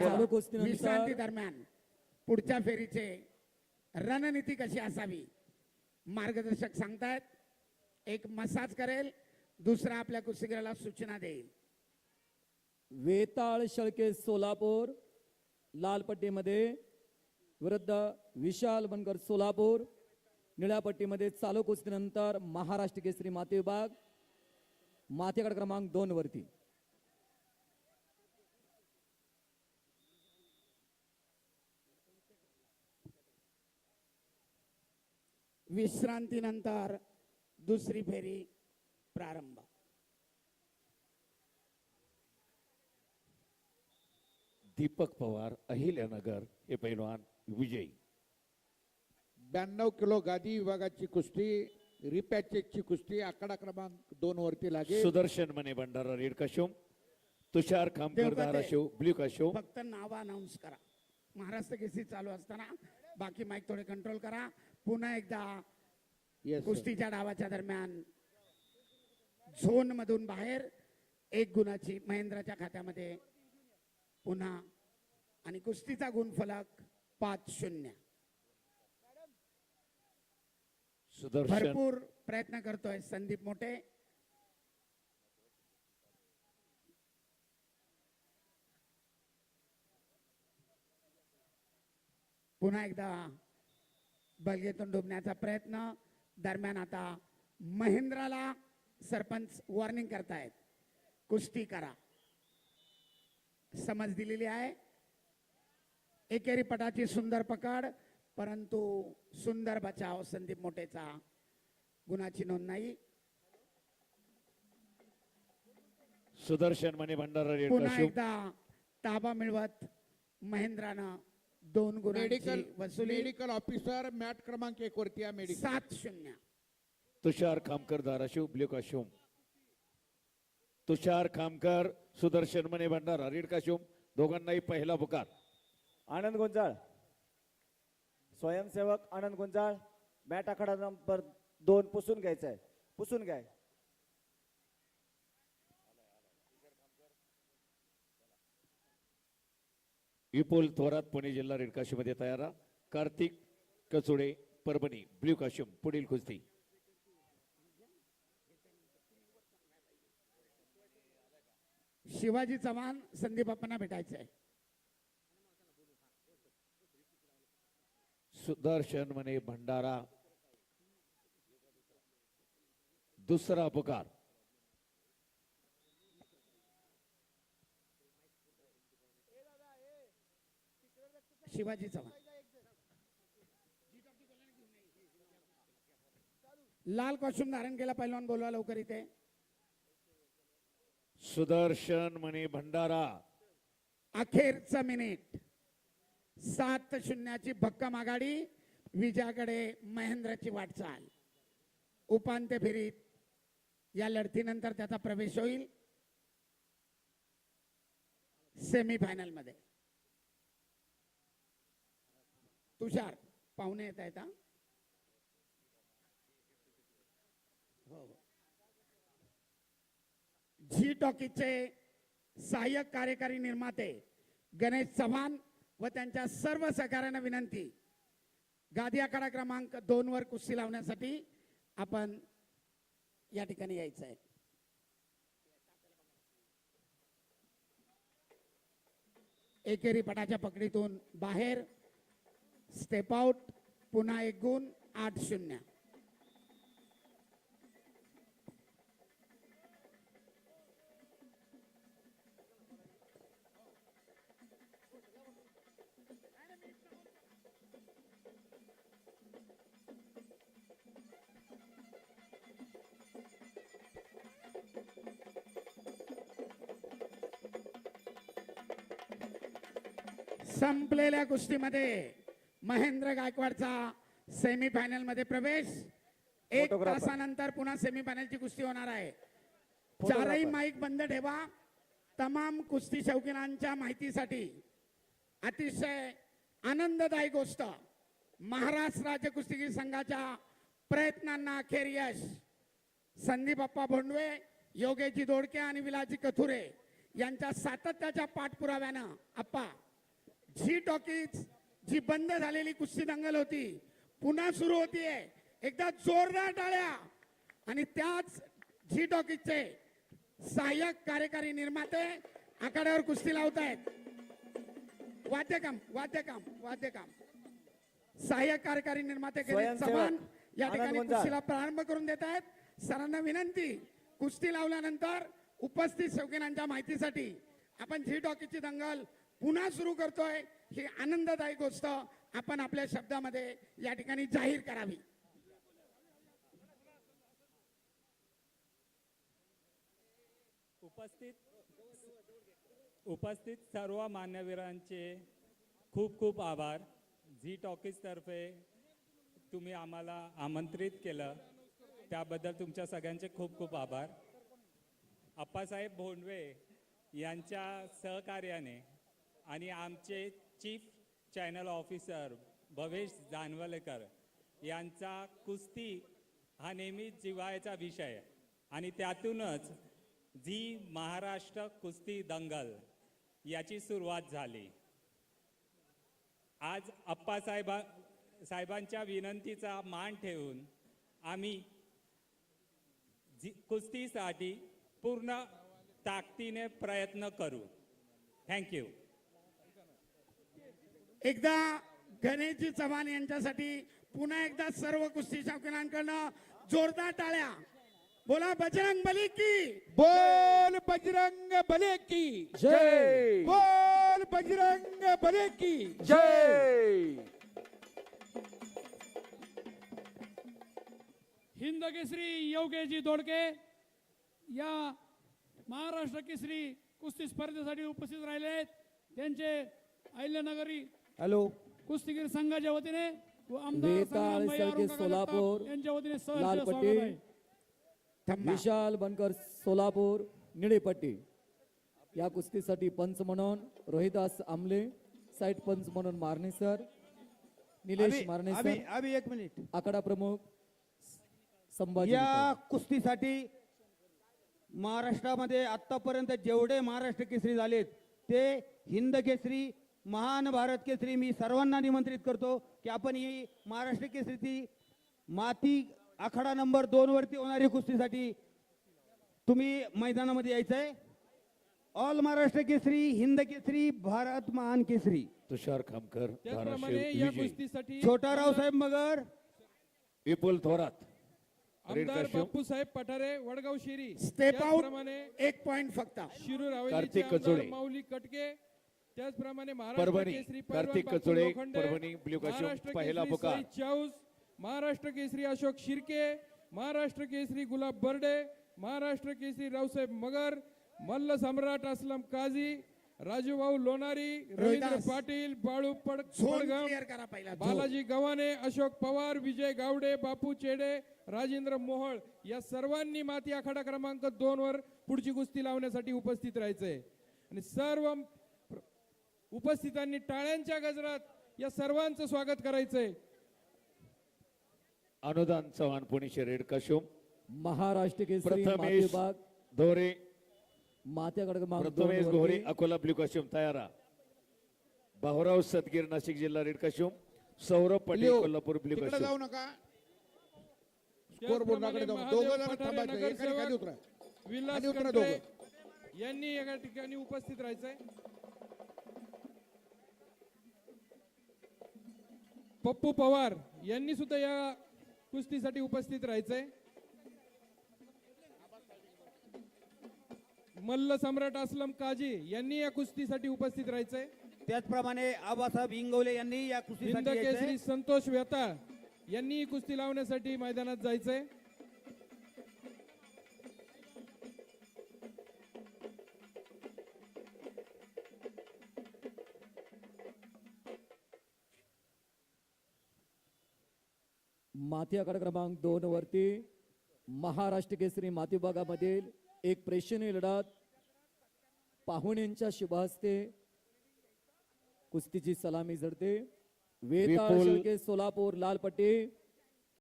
चालू दरम्यान पुढच्या फेरीचे रणनीती कशी असावी मार्गदर्शक सांगतायत. एक मसाज करेल दुसरा आपल्या कुस्तीगीराला सूचना देईल. वेताळ शेळके सोलापूर लाल पट्टीमध्ये विरुद्ध विशाल बनकर सोलापूर निळ्या पट्टीमध्ये चालू कुस्तीनंतर महाराष्ट्र केसरी माती विभाग माथेगड क्रमांक दोन वरती. विश्रांतीनंतर दुसरी फेरी प्रारंभ. दीपक पवार अहिल्यानगर हे पैलवान विजयी. ब्याण्णव किलो गादी विभागाची कुस्ती रिपॅचेसची कुस्ती आकडा क्रमांक दोन वरती लागेल सुदर्शन मने भंडारा रेड काशोम तुषार खामकर देवगते. धाराशिव ब्ल्यू काशोम फक्त नाव अनाऊन्स करा. महाराष्ट्र केसरी चालू असताना बाकी माईक थोडे कंट्रोल करा. पुन्हा एकदा कुस्तीच्या डावाच्या दरम्यान झोन मधून बाहेर एक गुणाची महेंद्राच्या खात्यामध्ये पुन्हा आणि कुस्तीचा गुण फलक पाच शून्य. भरपूर प्रयत्न करतोय संदीप मोठे. पुन्हा एकदा बलगेतून डुबण्याचा प्रयत्न दरम्यान आता महेंद्राला सरपंच वॉर्निंग करतायत. कुस्ती करा. समज दिलेली आहे. एकेरी पटाची सुंदर पकड परंतु सुंदर बचाव संदीप मोठेचा. गुणाची नोंद नाही. सुदर्शन मने भंडारा पुन्हा एकदा ताबा मिळवत महेंद्रानं दोन मेडिकल वसुली. मेडिकल ऑफिसर मॅट क्रमांक एक वरती या मेडिकल सात शून्य. तुषार खामकर धाराशिव ब्ल्यू काशोम तुषार खामकर सुदर्शन मने भंडारा रेड काशोम दोघांनाही पहिला पुकार. आनंद गुंजाळ. स्वयंसेवक आनंद गुंजाळ. बॅट आखाडा नंबर दोन पुसून घ्यायचा आहे पुसून विपुल थोरात पुणे जिल्हा रेड काशोमध्ये तयार. कार्तिक कचुडे परभणी ब्ल्यू काशोम पुढील कुस्ती. शिवाजी चव्हाण संदीप बाप्पांना भेटायचं आहे. सुदर्शन मने भंडारा. दुसरा पुकार शिवाजी चव्हाण. लाल कॉस्ट्युम धारण केला पहिलवान बोलवा लवकर इथे. सुदर्शन मने भंडारा. अखेरचं मिनिट. सात शून्याची भक्कम आघाडी विजयाकडे महेंद्रची वाटचाल. उपांत्य फेरीत या लढतीनंतर त्याचा प्रवेश होईल. सेमीफायनलमध्ये तुषार पाहुणे येत आहेत हो? हो. झी टॉकीजचे सहाय्यक कार्यकारी निर्माते गणेश चव्हाण व त्यांच्या सर्व सहकार्यांना विनंती. गादी आखाडा क्रमांक दोन वर कुस्ती लावण्यासाठी आपण या ठिकाणी यायचं आहे. एकेरी पटाच्या पकडीतून बाहेर. स्टेप आउट पुन्हा एक गुण आठ शून्य संपलेल्या कुस्तीमध्ये महेंद्र गायकवाडचा सेमीफायनलमध्ये प्रवेश. एक. तासानंतर पुन्हा सेमीफायनलची कुस्ती होणार आहे. चारही माईक बंद ठेवा. तमाम कुस्ती शौकीनांच्या माहितीसाठी अतिशय आनंददायी गोष्ट. महाराष्ट्र राज्य कुस्तीगीर संघाच्या प्रयत्नांना अखेर यश. संदीप अप्पा भोंडवे योगेजी दोडके आणि विलाजी कथुरे यांच्या सातत्याच्या पाठपुराव्यानं अप्पा झी टॉकीज जी बंद झालेली कुस्ती दंगल होती पुन्हा सुरू होतीये. एकदा जोरदार टाळ्या. आणि त्याच झी टॉकीजचे सहाय्यक कार्यकारी निर्माते आखाड्यावर कुस्ती लावत आहेत वाद्यकाम वाद्यकाम वाद्यकाम. सहाय्यक कार्यकारी निर्माते चव्हाण या ठिकाणी. कुस्तीला प्रारंभ करून देत आहेत सरांना विनंती कुस्ती लावल्यानंतर उपस्थित शौकीनांच्या माहितीसाठी आपण झी टॉकीची दंगल पुन्हा सुरू करतोय. ही आनंददायी गोष्ट आपण आपल्या शब्दामध्ये या ठिकाणी जाहीर करावी. उपस्थित उपस्थित सर्व मान्यवीरांचे खूप खूप आभार. झी टॉकीजतर्फे तुम्ही आम्हाला आमंत्रित केलं. त्याबद्दल तुमच्या सगळ्यांचे खूप खूप आभार. अप्पासाहेब भोंडवे यांच्या सहकार्याने आणि आमचे chief channel officer Bhavesh Janwalekar यांचा कुस्ती हा नेहमीच जिवायचा विषय आणि त्यातूनच झी महाराष्ट्र कुस्ती दंगल याची सुरुवात झाली. आज अप्पासाहेबा साहेबांच्या विनंतीचा मान ठेवून आम्ही झी कुस्तीसाठी पूर्ण ताकदीने प्रयत्न करू. थँक्यू एकदा गणेशजी चव्हाण यांच्यासाठी पुन्हा एकदा सर्व कुस्ती शौकीनांकडनं जोरदार टाळ्या. बोला बजरंग बली की. बोल बजरंग बले की. जय. बोल बजरंग बले की. जय. हिंद केसरी योगेशजी दोडके या महाराष्ट्र केसरी कुस्ती स्पर्धेसाठी उपस्थित राहिले आहेत. त्यांचे अहिल्यानगरी हॅलो कुस्तीगीर संघाच्या वतीने व आमदार सळके सोलापूर, जगताप यांच्या वतीने सहर्ष लाल स्वागत पट्टी. आहे थांबा. विशाल बनकर सोलापूर निळेपट्टी या कुस्तीसाठी पंच म्हणून रोहिदास आमले साईट पंच म्हणून मारणे सर निलेश मारणे अभि सर अभि एक मिनिट आखाडा प्रमुख संभाजी या. कुस्तीसाठी महाराष्ट्रामध्ये आतापर्यंत जेवढे महाराष्ट्र केसरी झालेत ते हिंद केसरी महान भारत केसरी मी सर्वांना निमंत्रित करतो की आपण ही महाराष्ट्र केसरीची माती आखाडा नंबर दोन वरती होणारी कुस्तीसाठी तुम्ही मैदानामध्ये यायचंय. ऑल महाराष्ट्र केसरी हिंद केसरी भारत महान केसरी. तुषार खामकर त्याचप्रमाणे या कुस्तीसाठी छोटा रावसाहेब मगर. विपुल थोरात. आमदार रेडकाश्यप. बापूसाहेब पठारे वडगाव शिरी. स्टेप आउट त्याचप्रमाणे एक पॉइंट फक्त. शिरूर हवेलीचे कार्तिक आमदार कचोडे. माऊली कटके त्याचप्रमाणे महाराष्ट्र परभणी. कार्तिक लोखंडे, परभणी, ब्ल्यू काश्यप, पहिला पुकार. चाऊस महाराष्ट्र केसरी अशोक शिर्के महाराष्ट्र केसरी गुलाब बर्डे महाराष्ट्र केसरी रावसाहेब मगर मल्ल सम्राट असलम काझी राजूभाऊ लोणारी रवींद्र. पाटील बाळू पडगम. बालाजी गव्हाणे अशोक पवार विजय गावडे बापू चेडे राजेंद्र मोहोळ या सर्वांनी माती आखाडा क्रमांक दोन वर पुढची कुस्ती लावण्यासाठी उपस्थित राहायचंय आणि सर्व उपस्थितांनी टाळ्यांच्या गजरात या सर्वांचं स्वागत करायचंय. अनुदान चव्हाण पुणे रेड काशोम महाराष्ट्र केसरी माती प्रथमेश धोरे. घोरे अकोला ब्ल्यू काशोम तयारा. भाऊराव सदगीर नाशिक जिल्हा रेड काशोम. सौरभ पटेल कोल्हापूर ब्ल्यू तिकडे काशोम. जाऊ नका. स्कोर बोर्डाकडे जाऊ महादेव दोघं जण पठारे थांबायचं. एका ठिकाणी नगरसेवक उतरा. विलास खाली उतरा कंत्रे दोघं. यांनी एका ठिकाणी उपस्थित राहायचंय. पप्पू पवार यांनी सुद्धा या कुस्तीसाठी उपस्थित राहायचंय. मल्ल सम्राट असलम काजी यांनी या कुस्तीसाठी उपस्थित राहायचंय. त्याचप्रमाणे आबासाहेब इंगवले यांनी या. केसरी संतोष व्यताळ यांनी कुस्ती लावण्यासाठी मैदानात जायचंय. माथी आखाडा क्रमांक दोन वरती महाराष्ट्र केसरी माती विभागामधील एक प्रेक्षणीय लढत पाहुण्यांच्या शुभहस्ते कुस्तीची सलामी झडते. वेताळ विपुल- शेळके सोलापूर लाल पट्टी